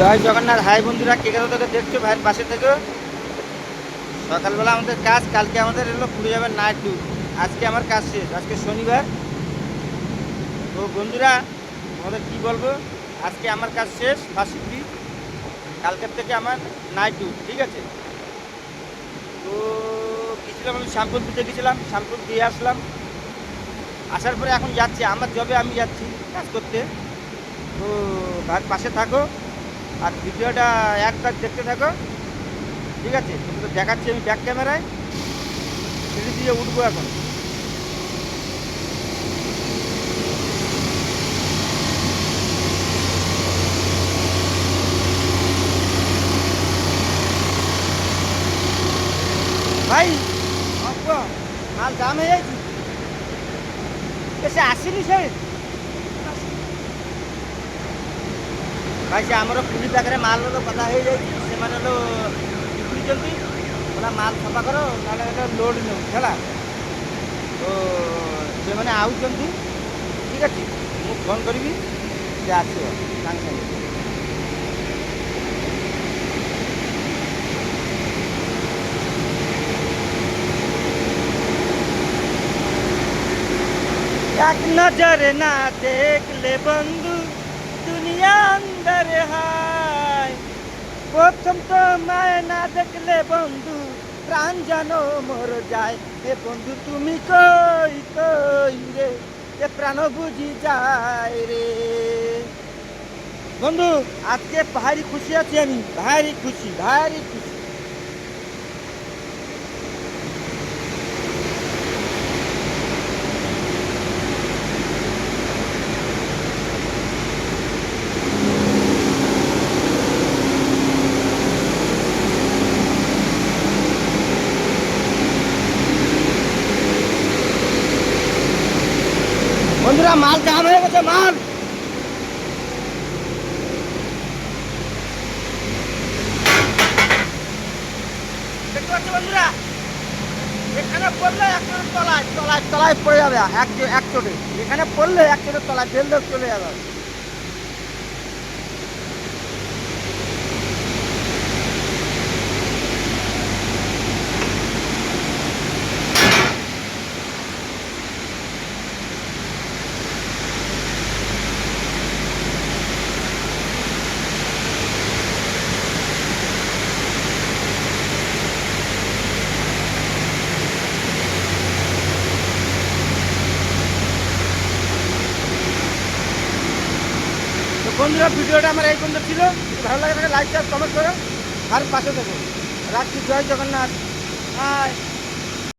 জয় Jagannath. High বন্ধুরা কে কোথা থেকে দেখছ ভাইয়ের পাশে থেকে? সকালবেলা আমাদের কাজ, কালকে আমাদের এলো পুড়ে যাবে নাইট টু আজকে আমার কাজ শেষ, আজকে শনিবার। তো বন্ধুরা আমাদের কি বলব? আজকে আমার কাজ শেষ বাসিটি কালকের থেকে আমার নাইট টু ঠিক আছে? তো গেছিলাম আমি শ্যামপুর দিতে গেছিলাম শ্যামপুর দিয়ে আসলাম। আসার পরে এখন যাচ্ছি, আমার জবে আমি যাচ্ছি কাজ করতে। তো ভাই পাশে থাকো। আর ভিডিওটা একবার দেখতে থাকো। ঠিক আছে? তো দেখাচ্ছি আমি ব্যাক ক্যামেরায় সিঁড়ি দিয়ে উঠবো এখন। ভাই, মাল দাম হয়ে যাইছি সে আসেনি ସେ ଭାଇ ସେ ଆମର ପୁରୀ ପାଖରେ ମାଲର କଥା ହେଇଯାଇଛି ସେମାନେ ହେଲେ ବିକୁଛନ୍ତି କହିଲା ମାଲ ସଫା କର ନହେଲେ ଏଟା ଲୋଡ୍ ନେଉ ହେଲା ତ ସେମାନେ ଆଉଛନ୍ତି ଠିକ୍ ଅଛି ମୁଁ ଫୋନ୍ କରିବି ସେ ଆସିବ ସାଙ୍ଗେ ସାଙ୍ଗେ এক নজর না দেখলে বন্ধু প্রথম তো মায় না দেখলে বন্ধু, প্রাণ যেন মর যায়। এ বন্ধু, তুমি কই কই রে? এ প্রাণ বুঝি যায় রে। বন্ধু, আজকে ভারী খুশি আছি আমি, ভারী খুশি ভারী খুশি। বন্ধুরা, মাল জাম হয়ে গেছে, মাল। এখানে পড়লে এক চোটের তলায় তলায় তলায় পড়ে যাবে, এক এক চোটে। পড়লে এক চোটে তলায় চলে যাবে। বন্ধুরা, ভিডিওটা আমার এই পর্যন্ত ছিল। ভালো লাগে থাকে লাইক শেয়ার কমেন্ট করো। আর পাশে থাকুন রাখছি। জয় জগন্নাথ। হাই